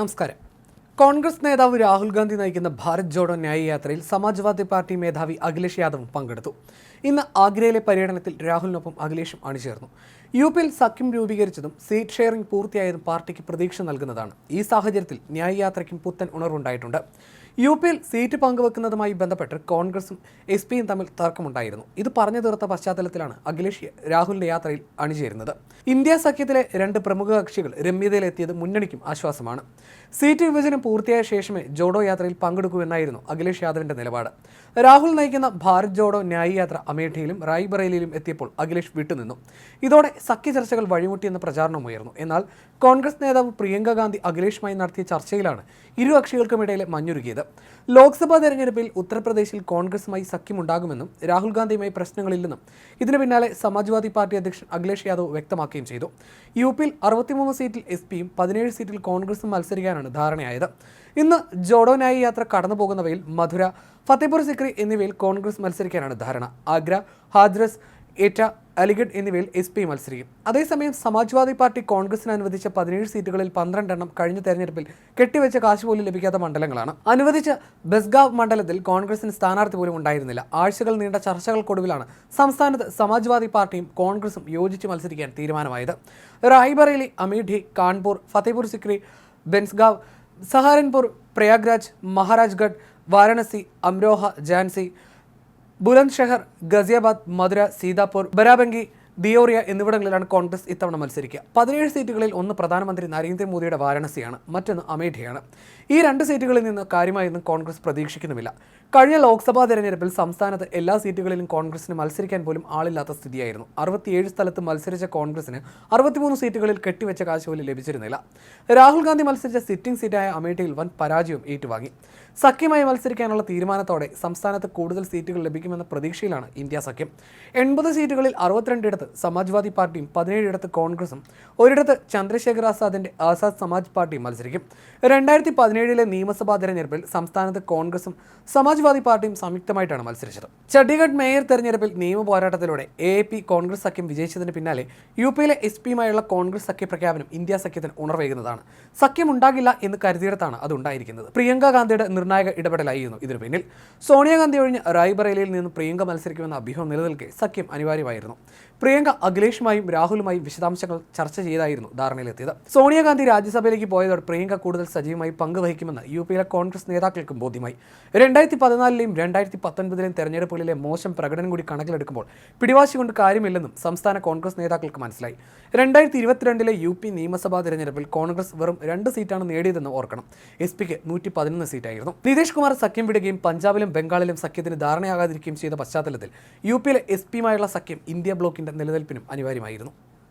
നമസ്കാരം. കോൺഗ്രസ് നേതാവ് രാഹുൽ ഗാന്ധി നയിക്കുന്ന ഭാരത് ജോഡോ ന്യായയാത്രയിൽ സമാജ്വാദി പാർട്ടി മേധാവി അഖിലേഷ് യാദവും പങ്കെടുത്തു. ഇന്ന് ആഗ്രയിലെ പര്യടനത്തിൽ രാഹുലിനൊപ്പം അഖിലേഷും അണിചേർന്നു. യു പിയിൽ സഖ്യം രൂപീകരിച്ചതും സീറ്റ് ഷെയറിംഗ് പൂർത്തിയായതും പാർട്ടിക്ക് പ്രതീക്ഷ നൽകുന്നതാണ്. ഈ സാഹചര്യത്തിൽ ന്യായയാത്രയ്ക്കും പുത്തൻ ഉണർവുണ്ടായിട്ടുണ്ട്. യു പിയിൽ സീറ്റ് പങ്കുവെക്കുന്നതുമായി ബന്ധപ്പെട്ട് കോൺഗ്രസും എസ് പിയും തമ്മിൽ തർക്കമുണ്ടായിരുന്നു. ഇത് പറഞ്ഞു തീർത്ത പശ്ചാത്തലത്തിലാണ് അഖിലേഷ് രാഹുലിന്റെ യാത്രയിൽ അണിചേരുന്നത്. ഇന്ത്യ സഖ്യത്തിലെ രണ്ട് പ്രമുഖ കക്ഷികൾ രമ്യതയിലെത്തിയത് മുന്നണിക്കും ആശ്വാസമാണ്. സീറ്റ് വിഭജനം പൂർത്തിയായ ശേഷമേ ജോഡോ യാത്രയിൽ പങ്കെടുക്കൂ എന്നായിരുന്നു അഖിലേഷ് യാദവിന്റെ നിലപാട്. രാഹുൽ നയിക്കുന്ന ഭാരത് ജോഡോ ന്യായ യാത്ര അമേഠിയിലും റായ്ബറേലിയിലും എത്തിയപ്പോൾ അഖിലേഷ് വിട്ടുനിന്നു. ഇതോടെ സഖ്യ ചർച്ചകൾ വഴിമുട്ടിയെന്ന പ്രചാരണം ഉയർന്നു. എന്നാൽ കോൺഗ്രസ് നേതാവ് പ്രിയങ്ക ഗാന്ധി അഖിലേഷുമായി നടത്തിയ ചർച്ചയിലാണ് ഇരു കക്ഷികൾക്കുമിടയിലെ മഞ്ഞുരുകിയത്. ലോക്സഭാ തെരഞ്ഞെടുപ്പിൽ ഉത്തർപ്രദേശിൽ കോൺഗ്രസുമായി സഖ്യമുണ്ടാകുമെന്നും രാഹുൽ ഗാന്ധിയുമായി പ്രശ്നങ്ങളില്ലെന്നും ഇതിന് പിന്നാലെ സമാജ്വാദി പാർട്ടി അധ്യക്ഷൻ അഖിലേഷ് യാദവ് വ്യക്തമാക്കുകയും ചെയ്തു. യു പിയിൽ അറുപത്തിമൂന്ന് സീറ്റിൽ എസ് പിയും പതിനേഴ് സീറ്റിൽ കോൺഗ്രസും മത്സരിക്കാനാണ് ധാരണയായത്. ഇന്ന് ജോഡോനായി യാത്ര കടന്നു പോകുന്നവയിൽ മധുര ഫത്തേപൂർ സിക്രി എന്നിവയിൽ കോൺഗ്രസ് മത്സരിക്കാനാണ് ധാരണ. ആഗ്ര ഹാദ്രസ് ഏറ്റ അലിഗഡ് എന്നിവയിൽ എസ് പി മത്സരിക്കും. അതേസമയം സമാജ്വാദി പാർട്ടി കോൺഗ്രസിന് അനുവദിച്ച പതിനേഴ് സീറ്റുകളിൽ പന്ത്രണ്ടെണ്ണം കഴിഞ്ഞ തെരഞ്ഞെടുപ്പിൽ കെട്ടിവെച്ച കാശ് പോലും ലഭിക്കാത്ത മണ്ഡലങ്ങളാണ്. അനുവദിച്ച ബസ്ഗാവ് മണ്ഡലത്തിൽ കോൺഗ്രസിന് സ്ഥാനാർത്ഥി പോലും ഉണ്ടായിരുന്നില്ല. ആഴ്ചകൾ നീണ്ട ചർച്ചകൾക്കൊടുവിലാണ് സംസ്ഥാനത്ത് സമാജ്വാദി പാർട്ടിയും കോൺഗ്രസും യോജിച്ച് മത്സരിക്കാൻ തീരുമാനമായത്. റായ്ബറേലി അമീഠി കാൺപൂർ ഫത്തേപൂർ സിക്രി ബെൻസ്ഗാവ് സഹാരൻപൂർ പ്രയാഗ്രാജ് മഹാരാജ്ഗഡ് വാരണസി അംരോഹ ജാൻസി ബുലന്ദ് ഗസിയാബാദ് മധുര സീതാപൂർ ബരാബങ്കി ദിയോറിയ എന്നിവിടങ്ങളിലാണ് കോൺഗ്രസ് ഇത്തവണ മത്സരിക്കുക. പതിനേഴ് സീറ്റുകളിൽ ഒന്ന് പ്രധാനമന്ത്രി നരേന്ദ്രമോദിയുടെ വാരണസിയാണ് മറ്റൊന്ന് അമേഠിയാണ്. ഈ രണ്ട് സീറ്റുകളിൽ നിന്ന് കാര്യമായൊന്നും കോൺഗ്രസ് പ്രതീക്ഷിക്കുന്നുമില്ല. കഴിഞ്ഞ ലോക്സഭാ തെരഞ്ഞെടുപ്പിൽ സംസ്ഥാനത്ത് എല്ലാ സീറ്റുകളിലും കോൺഗ്രസിന് മത്സരിക്കാൻ പോലും ആളില്ലാത്ത സ്ഥിതിയായിരുന്നു. അറുപത്തിയേഴ് സ്ഥലത്ത് മത്സരിച്ച കോൺഗ്രസിന് അറുപത്തിമൂന്ന് സീറ്റുകളിൽ കെട്ടിവെച്ച കാശ് പോലും ലഭിച്ചിരുന്നില്ല. രാഹുൽ ഗാന്ധി മത്സരിച്ച സിറ്റിംഗ് സീറ്റായ അമേഠിയിൽ വൻ പരാജയം ഏറ്റുവാങ്ങി. സഖ്യമായി മത്സരിക്കാനുള്ള തീരുമാനത്തോടെ സംസ്ഥാനത്ത് കൂടുതൽ സീറ്റുകൾ ലഭിക്കുമെന്ന പ്രതീക്ഷയിലാണ് ഇന്ത്യ സഖ്യം. എൺപത് സീറ്റുകളിൽ അറുപത്തിരണ്ടിടത്ത് സമാജ്വാദി പാർട്ടിയും പതിനേഴിടത്ത് കോൺഗ്രസും ഒരിടത്ത് ചന്ദ്രശേഖർ ആസാദിന്റെ ആസാദ് സമാജ് പാർട്ടിയും മത്സരിക്കും. രണ്ടായിരത്തി പതിനേഴിലെ നിയമസഭാ തെരഞ്ഞെടുപ്പിൽ സംസ്ഥാനത്ത് കോൺഗ്രസും സമാജ്വാദി പാർട്ടിയും സംയുക്തമായിട്ടാണ് മത്സരിച്ചത്. ചണ്ഡീഗഡ് മേയർ തെരഞ്ഞെടുപ്പിൽ നിയമ പോരാട്ടത്തിലൂടെ എ പി കോൺഗ്രസ് സഖ്യം വിജയിച്ചതിന് പിന്നാലെ യു പിയിലെ എസ് പിയുമായുള്ള കോൺഗ്രസ് സഖ്യ പ്രഖ്യാപനം ഇന്ത്യ സഖ്യത്തിന് ഉണർവേകുന്നതാണ്. സഖ്യം ഉണ്ടാകില്ല എന്ന് കരുതിയിടത്താണ് അത് ഉണ്ടായിരിക്കുന്നത്. പ്രിയങ്ക ഗാന്ധിയുടെ നിർണായക ഇടപെടലായിരുന്നു ഇതിനു പിന്നിൽ. സോണിയാഗാന്ധി ഒഴിഞ്ഞ് റായ്ബറേലിയിൽ നിന്ന് പ്രിയങ്ക മത്സരിക്കുമെന്ന അഭ്യൂഹം നിലനിൽക്കെ സഖ്യം അനിവാര്യമായിരുന്നു. പ്രിയങ്ക അഖിലേഷുമായും രാഹുലുമായും വിശദാംശങ്ങൾ ചർച്ച ചെയ്തായിരുന്നു ധാരണയിലെത്തിയത്. സോണിയാഗാന്ധി രാജ്യസഭയിലേക്ക് പോയതോടെ പ്രിയങ്ക കൂടുതൽ സജീവമായി പങ്കുവഹിക്കുമെന്ന് യു പിയിലെ കോൺഗ്രസ് നേതാക്കൾക്കും ബോധ്യമായി. രണ്ടായിരത്തി പതിനാലിലെയും രണ്ടായിരത്തി പത്തൊൻപതിലെയും തെരഞ്ഞെടുപ്പുകളിലെ മോശം പ്രകടനം കൂടി കണക്കിലെടുക്കുമ്പോൾ പിടിവാശി കൊണ്ട് കാര്യമില്ലെന്നും സംസ്ഥാന കോൺഗ്രസ് നേതാക്കൾക്ക് മനസ്സിലായി. രണ്ടായിരത്തി ഇരുപത്തിരണ്ടിലെ യു പി നിയമസഭാ തെരഞ്ഞെടുപ്പിൽ കോൺഗ്രസ് വെറും രണ്ട് സീറ്റാണ് നേടിയതെന്ന് ഓർക്കണം. എസ് പിക്ക് നൂറ്റി പതിനൊന്ന് സീറ്റായിരുന്നു. നിതീഷ് കുമാർ സഖ്യം വിടുകയും പഞ്ചാബിലും ബംഗാളിലും സഖ്യത്തിന് ധാരണയാകാതിരിക്കുകയും ചെയ്ത പശ്ചാത്തലത്തിൽ യു പിയിലെ എസ് പിയുമായുള്ള സഖ്യം ഇന്ത്യ ബ്ലോക്കിന്റെ നിലനിൽപ്പിനും അനിവാര്യമായിരുന്നു